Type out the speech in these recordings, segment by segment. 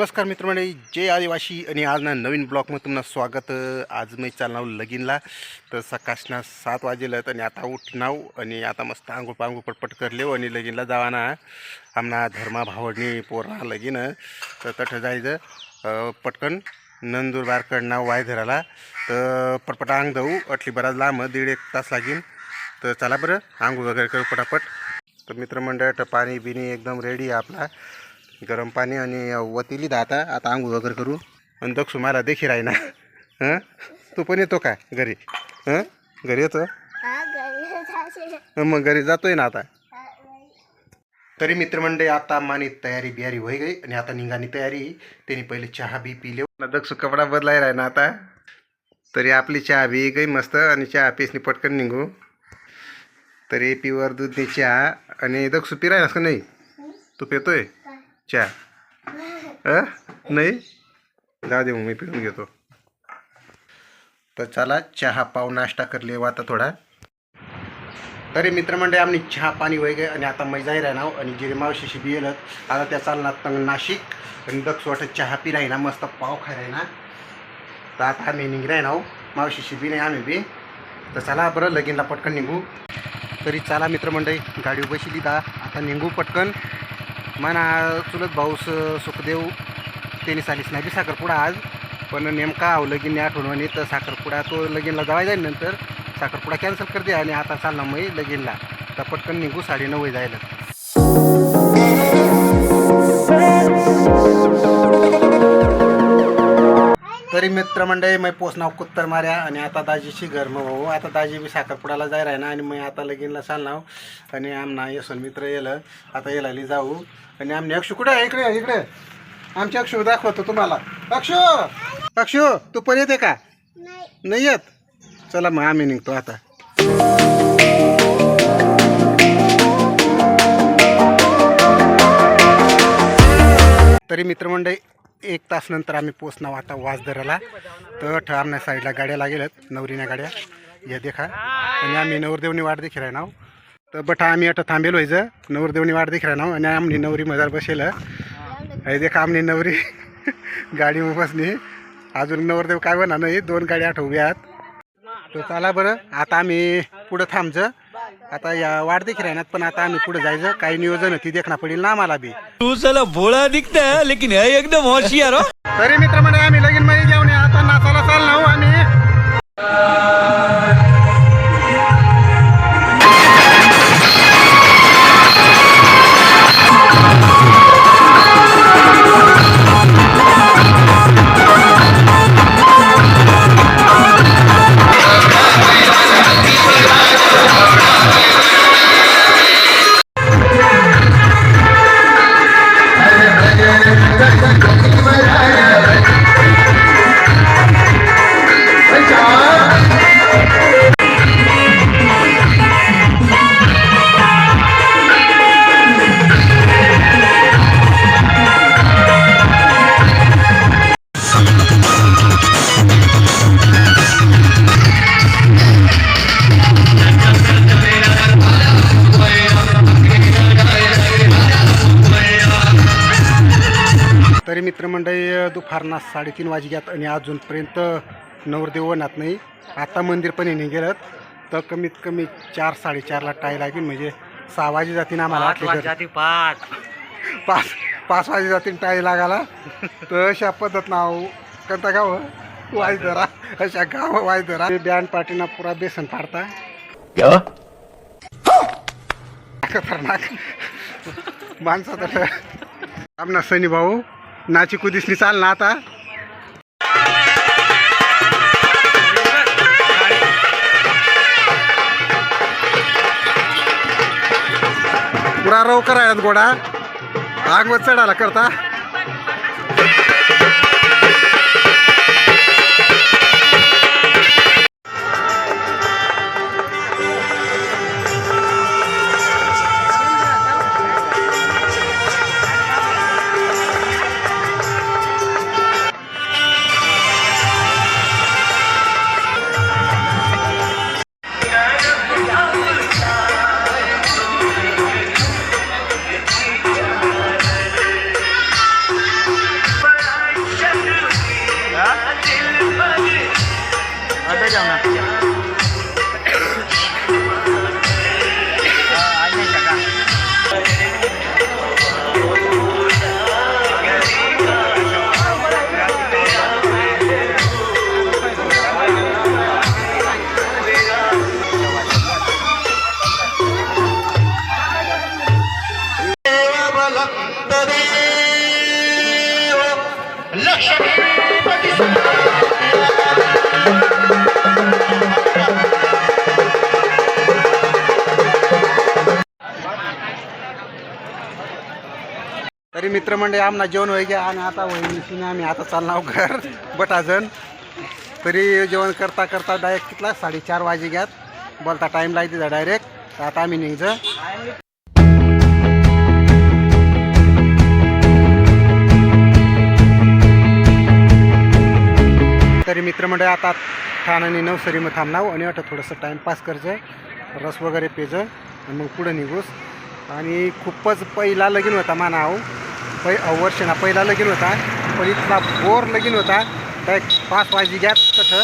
नमस्कार मित्रमंडळी जय आदिवासी आणि आज ना नवीन ब्लॉगमध्ये तुम्हाला स्वागत. आज मी चालणार लगीनला. तर सकाशना सात वाजेलं आणि आता उठणार आणि आता मस्त आंघोळ पांघोळ पटपट करले आणि लगीनला जावाना. आमना धर्मा भावडणी पोरणा लगीन. तर तठं जायचं. पटकन नंदुरबारकडनं वाय धराला तर पटपट अंग जाऊ. अटली बराच लांब दीड एक तास लागीन. तर चला बरं आंघोळ वगैरे करू पटापट. तर मित्रमंडळ तर पाणी बिणी एकदम रेडी आहे आपला. गरम पाणी आणि वतीली आता आता आंघोळ वगैरे करू. आणि दक्षू मला देखील राही ना. हं? तू पण येतो का घरी? हं? घरी येतो? मग घरी जातोय ना आता. तरी मित्रमंडळी आता मानी तयारी बियारी होई गई आणि आता निघानी तयारी. त्यांनी पहिले चहा बी पिले दक्षू कपडा बदलाय राही ना आता. तरी आपली चहा बी गई मस्त आणि चहा पिसनी पटकन निघू. तरी पिवर दूधनी चहा आणि दक्षू पिरायलास का नाही? तू पितोय? काय? चहा नाही? जाऊ दे मग मी पिऊन घेतो. तर चला चहा पाव नाश्ता करले आता थोडा. तरी मित्रमंडळी आम्ही चहा पाणी वगैरे आणि आता मैजाही राहणार आणि जिरे मावशीशी बी येलं आता त्या चालणार तंग नाशिक आणि दक्ष वाटत चहा पी राही ना मस्त पाव खाय राही ना तर आता आम्ही निघ राही ना मावशीशी बी नाही आम्ही बी. तर चला बरं लगीनला पटकन निघू. तरी चला मित्रमंडळी गाडी बसली दा आता निघू पटकन. म्हणा चुलत भाऊ स- सुखदेव त्यांनी सालीस नाही बी साखरपुडा आज. पण नेमका आव लगीन आठवण म्हणे तर साखरपुडा तो लगीनला जावाय जाईल नंतर. साखरपुडा कॅन्सल करते आणि आता चालला मग लगीनला. तर पटकन निघू साडे नऊ जायला तरी मित्रमंडळी मी पोचनाव कुत्तर माऱ्या आणि आता दाजीशी घर मग भाऊ. आता दाजी बी साखरपुड्याला जाय राही ना आणि मी आता लगीनला चालणार. आणि आमना यशवंत मित्र येलं. आता येलाली जाऊ. आणि आमने अक्षू कुठे आहे? इकडे इकडे. आमचे अक्षू दाखवतो तुम्हाला. अक्षू! अक्षू तू पण येते का? नाही येत? चला मग आम्ही निघतो आता. तरी मित्रमंडळी एक तास नंतर आम्ही पोचणार आता वाजदराला तर ठरण्या साईडला गाड्या लागेलत नवरीने गाड्या. या देखा. आणि आम्ही नवरदेवनी वाट देखील राहणार. तर बट आम्ही आता थांबेलो व्हायचं नवरदेवनी वाट देखील राहणार आणि आमनी नवरी मजार बसेल. हे देखा आमनी नवरी गाडी बसली अजून नवरदेव काय म्हणा नाही दोन गाड्या आठ उभ्या आहेत तर चला बरं आता आम्ही पुढं थांबचं आता या वाट देखील राहणार पण आता आम्ही पुढे जायचं. काही नियोजन ती देखना पडेल ना आम्हाला बी. तू साला भोळा दिखता लेकिन है एकदम होशियार हो. तरी मित्र म्हणजे आम्ही लगीन मध्ये घेऊन ये. आता नाचायला चाललो आम्ही. तरी मित्रमंडळी दुपारना साडेतीन वाजग्यात आणि अजूनपर्यंत नवरदेव वनात नाही. आता मंदिर पण येणे गेलं तर कमीत कमी चार साडेचारला टाय लागेल. म्हणजे सहा वाजे जातील आम्हाला. पाच पाच. पाच वाजे जातील टाय लागायला. तर अशा पद्धत नाव कोणता गाव वायदरा. अशा गाव वायदरा. बँड पार्टीना पुरा बेसन पाडता खतरनाक. माणसा तर. आमना सनी भाऊ. नाची कुदिसनी चाल ना आता. पुरा रव करायला गोडा. आगवत चढायला करता. na. Look मित्रमंडळी आमना जेवण होई घ्या आणि आता वहिनीशीने आम्ही. आता चालणार घर बटाजण. तरी जेवण करता करता डायरेक्ट कितला साडेचार वाजे घ्यात बोलता टाईम लागते डायरेक्ट तर आता आम्ही निघज तरी मित्रमंडळी आता ठाण आणि नवसरीमध्ये थांबणार आणि वाटतं थोडंसं टाईमपास करायचं रस वगैरे पेजं आणि मग पुढं निघूस. आणि खूपच पहिला लगीन होता मानाव हो. पै वर्ष पहिला लगीन होता पण इथला बोर लगीन होता. तर पाच वाजी घ्यात तसं.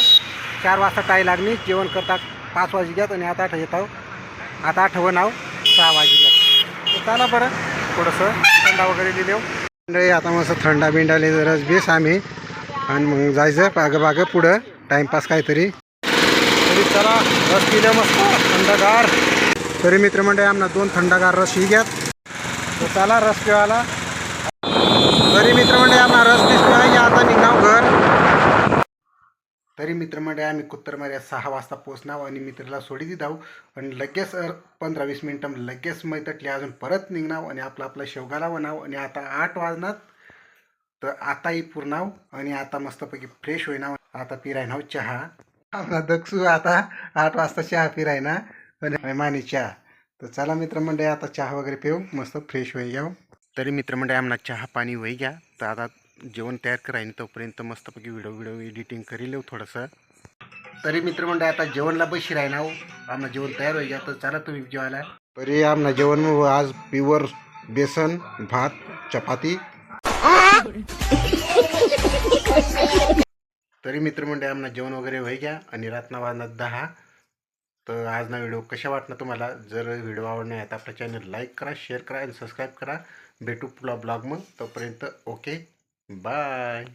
चार वाजता टाय लागली जेवण करता पाच वाजी घ्यात आणि आता आठ येतो आता आठवं नाव सहा वाजी घ्यात. तर चला बरं थोडंसं थंडा वगैरे दिले मंडळी आता मस्त थंडा बिंडाले रस बेस आम्ही. आणि मग जायचं बागं बागं पुढं टाईमपास काहीतरी. तरी चला रस पिलं मस्त थंडगार. तरी मित्रमंडळी आम्हाला दोन थंडगार रस ही घ्यात. तर चला रस पिवायला. तरी मित्रमंडळी आम्हाला रस दिसतो आहे की आता निघाव घर. तरी मित्रमंडळी आम्ही कुत्तरमार्या सहा वाजता पोचणार आणि मित्राला सोडी जाऊ. आणि लगेच पंधरा वीस मिनटं लगेच मैतटली अजून परत निघणार आणि आपलं आपलं शेवगाला बनाव आणि आता आठ वाजणार. तर आताही पुरणाव आणि आता मस्तपैकी फ्रेश होईना. आता पिरायनाव चहा. आम्हाला दक्षू आता आठ वाजता चहा पिरायना आणि माने चहा. तर चला मित्रमंडळी आता चहा वगैरे पिऊ. मस्त फ्रेश होई जाऊ. तरी मित्रमंडळी आम्हाला चहा पाणी होई घ्या. तर आता जेवण तयार करायन तोपर्यंत मस्तपैकी व्हिडिओ व्हिडिओ एडिटिंग करी लेऊ थोडंसं. तरी मित्रमंडळी आता जेवणला बशी राहिना हो. आमना जेवण तयार होई घ्या तर चला तुम्ही जेवायला. तरी आमना जेवण आज प्युअर बेसन भात चपाती. तरी मित्रमंडळी आम्हाला जेवण वगैरे होई घ्या आणि रातना वाजणार दहा. तर आज ना व्हिडिओ कशा वाटणार तुम्हाला? जर व्हिडिओ आवडणार आहे तर आपल्या चॅनल लाईक करा शेअर करा आणि सबस्क्राईब करा. भेटू पुढला ब्लॉग मग. तोपर्यंत ओके बाय.